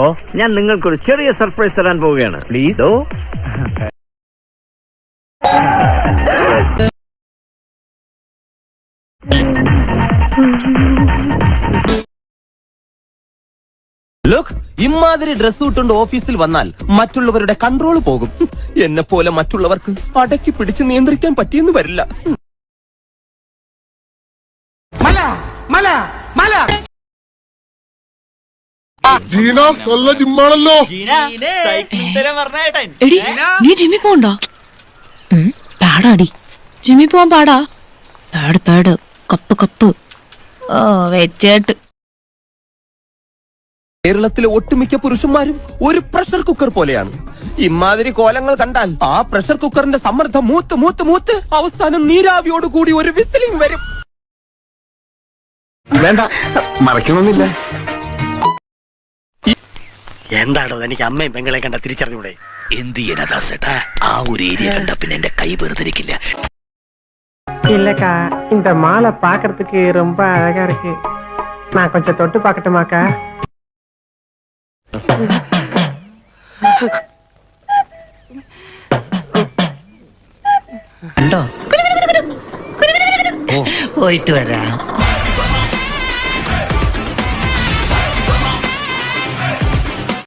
ഓ ഞാൻ നിങ്ങൾക്കൊരു ചെറിയ സർപ്രൈസ് തരാൻ പോവുകയാണ്. പ്ലീസ് ഓ ലുക്ക് ഇമാതിരി ഡ്രസ് ഇട്ടുകൊണ്ട് ഓഫീസിൽ വന്നാൽ മറ്റുള്ളവരുടെ കൺട്രോൾ പോകും. എന്നെ പോലെ മറ്റുള്ളവർക്ക് അടക്കി പിടിച്ച് നിയന്ത്രിക്കാൻ പറ്റിയെന്ന് വരില്ല. ജീന നല്ല ജിമ്മാണല്ലോ. എടി നീ ജിമ്മി പോണ്ടോ പാടാടി ജിമ്മി പോവാൻ പാടാ. പാട് പാട് കപ്പ് കപ്പ്. ഓ വെച്ചേട്ട് കേരളത്തിലെ ഒട്ടുമിക്ക പുരുഷന്മാരും ഒരു പ്രഷർ കുക്കർ പോലെയാണ്. ഇമാതിരി കോലങ്ങൾ കണ്ടാൽ ആ പ്രഷർ കുക്കറിന്റെ സമ്മർദ്ദം മൂത്ത് മൂത്ത് മൂത്ത് അവസാനം നീരാവിയോട് കൂടി ഒരു വിസിലിംഗ് വരും. വേണ്ട മറക്കണമെന്നില്ല എന്താണോ എനിക്ക് അമ്മയും പെങ്ങളെ കണ്ട തിരിച്ചറിഞ്ഞൂടെ എന്ത് ചെയ്യാനാ ദാസേട്ടാ ആ ഒരു ഏരിയ കണ്ട പിന്നെ എന്റെ കൈ വെറുതിരിക്കില്ല இல்லக்கா இந்த மாலை பார்க்கிறதுக்கு ரொம்ப அழகா இருக்கு நான் கொஞ்சம் தொட்டு பார்க்கட்டுமாக்கா പോയിട്ട് വരാം